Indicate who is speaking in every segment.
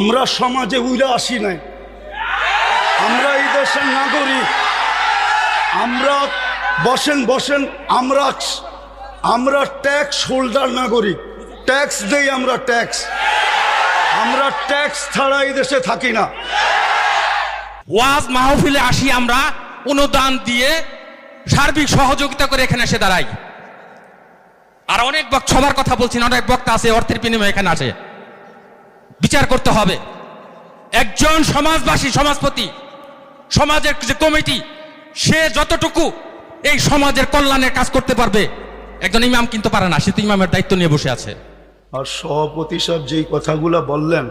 Speaker 1: আমরা সমাজে উইরা আসি নাই। আমরা এই দেশের নাগরিক। আমরা বসেন বসেন, আমরা আমরা ট্যাক্স হোল্ডার নাগরিক। ট্যাক্স দেই আমরা ট্যাক্স। আমরা ট্যাক্স ছাড়া এই দেশে থাকি না।
Speaker 2: ওয়াজ মাহফিলে আসি আমরা, অনুদান দিয়ে সার্বিক সহযোগিতা করে এখানে এসে দাঁড়াই। আর অনেক সবার কথা বলছি, না অনেক বক্তা আছে, অর্থের বিনিময়ে এখানে আসে। বিচার করতে হবে। একজন সমাজবাসী, সমাজপতি, সমাজের যে কমিটি, সে যতটুকু এই সমাজের কল্যাণের কাজ করতে পারবে, একজন ইমাম কিন্তু পারে না, সে তো ইমামের দায়িত্ব নিয়ে বসে আছে।
Speaker 1: আর সভাপতি সাহেব যেই কথাগুলো বললেন,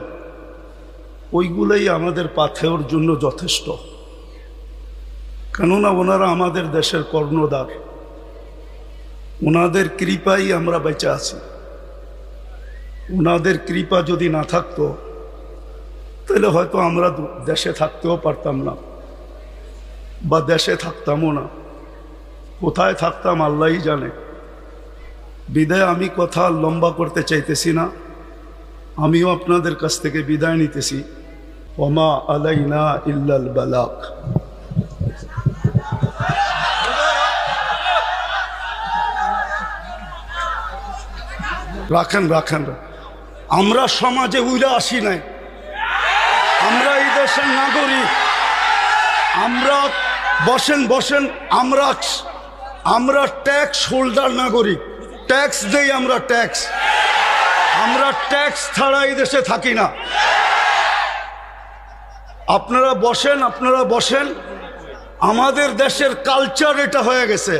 Speaker 1: ওইগুলোই আমাদের পাথেওর জন্য যথেষ্ট। কেননা ওনারা আমাদের দেশের কর্ণধার। ওনাদের কৃপাই আমরা বেঁচে আছি। ওনাদের কৃপা যদি না থাকতো, তাহলে হয়তো আমরা দেশে থাকতেও পারতাম না, বা দেশে থাকতামও না। কোথায় থাকতাম আল্লাহই জানে। বিদায় আমি কথা লম্বা করতে চাইতেছি না, আমিও আপনাদের কাছ থেকে বিদায় নিতেছি। ওমা আলাইনা ইল্লাল বালাক। রাখেন রাখেন রাখেন। আমরা সমাজে উইরা আসি নাই। আমরা এই দেশের নাগরিক। আমরা বসেন বসেন, আমরা আমরা ট্যাক্স হোল্ডার নাগরিক। ট্যাক্স দেই আমরা ট্যাক্স আমরা ট্যাক্স ছাড়া এই দেশে থাকি না। আপনারা বসেন আপনারা বসেন। আমাদের দেশের কালচার এটা হয়ে গেছে।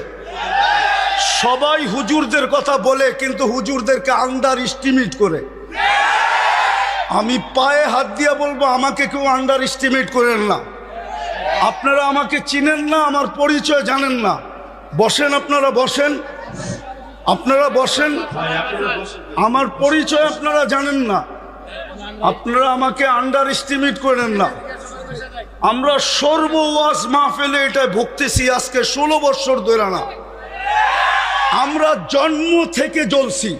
Speaker 1: সবাই হুজুরদের কথা বলে, কিন্তু হুজুরদেরকে আন্ডার এস্টিমেট করে। আমি পায়ে হাত দিয়ে বলব, আমাকে কেউ আন্ডার এস্টিমেট করেন না। আপনারা আমাকে চিনেন না, আমার পরিচয় জানেন না। বসেন আপনারা বসেন। আপনারা বসেন। আমার পরিচয় আপনারা জানেন না। আপনারা আমাকে আন্ডার এস্টিমেট করেন না। আমরা সর্ব ওয়াজ মাহফিলে এটা ভুগতেছি আজকে ষোলো বছর ধরে না। আমরা জন্ম থেকে জ্বলছি।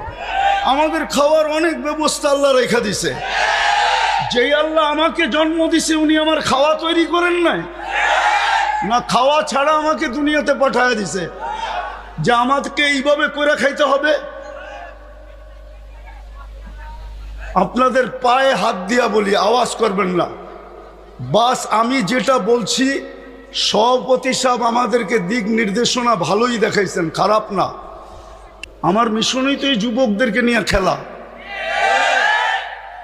Speaker 1: আমাদের খাওয়ার অনেক ব্যবস্থা আল্লাহ রেখা দিছে। যেই আল্লাহ আমাকে জন্ম দিছে, উনি আমার খাওয়া তৈরি করেন নাই। না, খাওয়া ছাড়া আমাকে দুনিয়াতে পাঠায় দিছে। যে আমাকে এইভাবে করে খাইতে হবে। আপনাদের পায়ে হাত দিয়া বলি, আওয়াজ করবেন না। বাস, আমি যেটা বলছি, সভাপতি সাহেব আমাদেরকে দিক নির্দেশনা ভালোই দেখাইছেন, খারাপ না। আমার মিশনই তো এই যুবকদেরকে নিয়ে খেলা।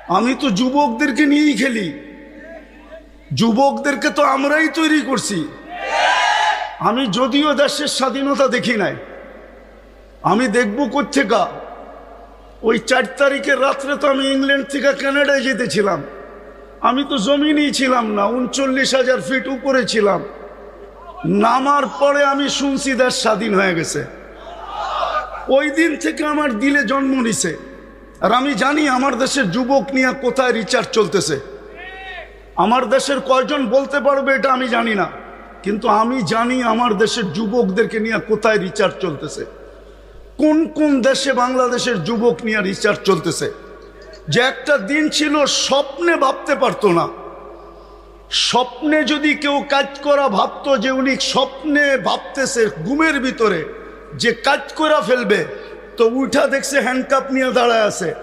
Speaker 1: আমি তো যুবকদেরকে নিয়েই খেলি। যুবকদেরকে তো আমরাই তৈরি করছি। আমি যদিও দেশের স্বাধীনতা দেখি নাই। আমি দেখব কোথেকা ওই চার তারিখের রাত্রে তো আমি ইংল্যান্ড থেকে কানাডায় যেতেছিলাম। আমি তো জমিনেই ছিলাম না, উনচল্লিশ হাজার ফিট উপরে ছিলাম। নামার পরে আমি শুনছি দেশ স্বাধীন হয়ে গেছে। ওই দিন থেকে আমার দিলে জন্ম নিছে। আর আমি জানি আমার দেশের যুবক নিয়ে কোথায় রিচার্জ চলতেছে। আমার দেশের কয়জন বলতে পারবে এটা আমি জানি না। কিন্তু আমি জানি আমার দেশের যুবকদেরকে নিয়ে কোথায় রিচার্জ চলতেছে। কোন কোন দেশে বাংলাদেশের যুবক নিয়ে রিচার্জ চলতেছে। যে একটা দিন ছিল স্বপ্নে ভাবতে পারতো না। স্বপ্নে যদি কেউ কাজ করা ভাবতো যে উনি স্বপ্নে ভাবতেছে ঘুমের ভিতরে যে কাজ করা ফেলবে, তো উঠা দেখছে হ্যান্ডকাপ নিয়ে দাঁড়ায় আছে।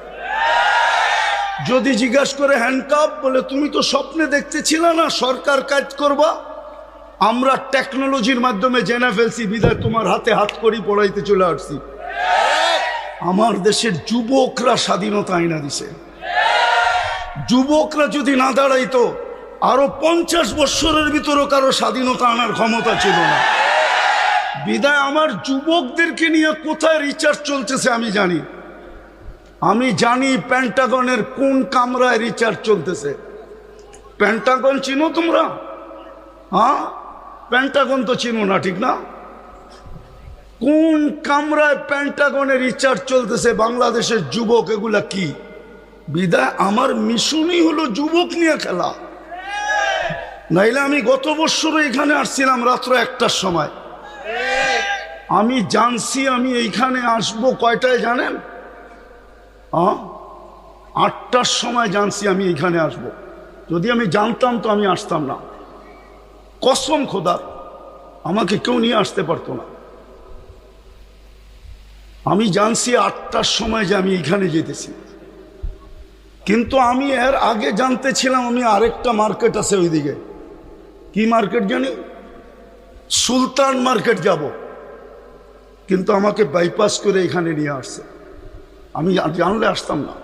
Speaker 1: যদি জিজ্ঞাসা করে হ্যান্ডকাপ বলে, তুমি তো স্বপ্নে দেখতেছিল না সরকার কাজ করবা? আমরা টেকনোলজির মাধ্যমে জেনে ফেলছি, বিদায় তোমার হাতে হাত করি পড়াইতে চলে আসছি। আমার দেশের যুবকরা স্বাধীনতা আইনা দিছে। যুবকরা যদি না দাঁড়াইতো, আরও পঞ্চাশ বৎসরের ভিতরেও কারও স্বাধীনতা আনার ক্ষমতা ছিল না। বিদায় আমার যুবকদেরকে নিয়ে কোথায় রিচার্জ চলতেছে আমি জানি। আমি জানি প্যান্টাগনের কোন কামরায় রিচার্জ চলতেছে। প্যান্টাগন চিনো তোমরা? হ্যাঁ? প্যান্টাগন তো চিনো না, ঠিক না? কোন কামরায় প্যান্টাগনের রিচার্জ চলতেছে বাংলাদেশের যুবক, এগুলা কি? বিদায় আমার মিশনই হলো যুবক নিয়ে খেলা। নাইলে আমি গত বছরও এখানে আসছিলাম রাত্র একটার সময়। আমি জানছি, আমি এইখানে আসব কয়টায় জানেন? আটটার সময় জানছি আমি এইখানে আসব। যদি আমি জানতাম তো আমি আসতাম না। কসম খোদার আমাকে কেউ নিয়ে আসতে পারতো না। আমি জানছি আটটার সময় যে আমি এইখানে যেতেছি। কিন্তু আমি এর আগে জানতে ছিলাম, আমি আরেকটা মার্কেট আছে ওইদিকে। কি মার্কেট জানি? সুলতান মার্কেট যাব। কিন্তু আমাকে বাইপাস করে এখানে নিয়ে আসছে। আমি জানলে আসতাম না।